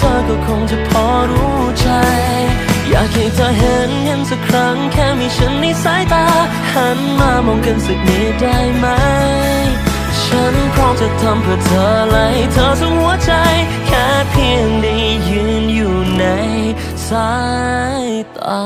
ธ หันมามองกันสักนิดได้ไหม ฉันพร้อมจะทำเพื่อเธอเลยเธอทั้งหัวใจ แค่เพียงได้ยืนอยู่ในสายตา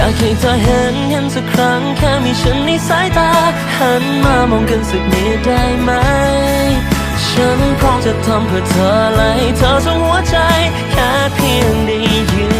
อยากให้เธอเห็นเห็นสักครั้งแค่มีฉันในสายตา หันมามองกันสักนิดได้ไหม ฉันพร้อมจะทำเพื่อเธอเลยเธอทั้งหัวใจ แค่เพียงได้ยืน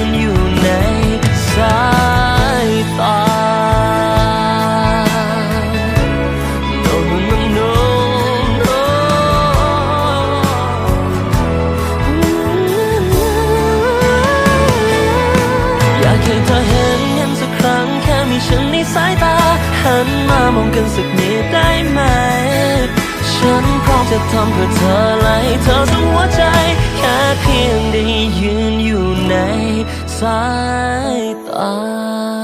หันมามองกันสักนิดได้ไหม ฉันพร้อมจะทำเพื่อเธอไละให้เธอทั้งหัวใจ แค่เพียงได้ยืนอยู่ในสายตา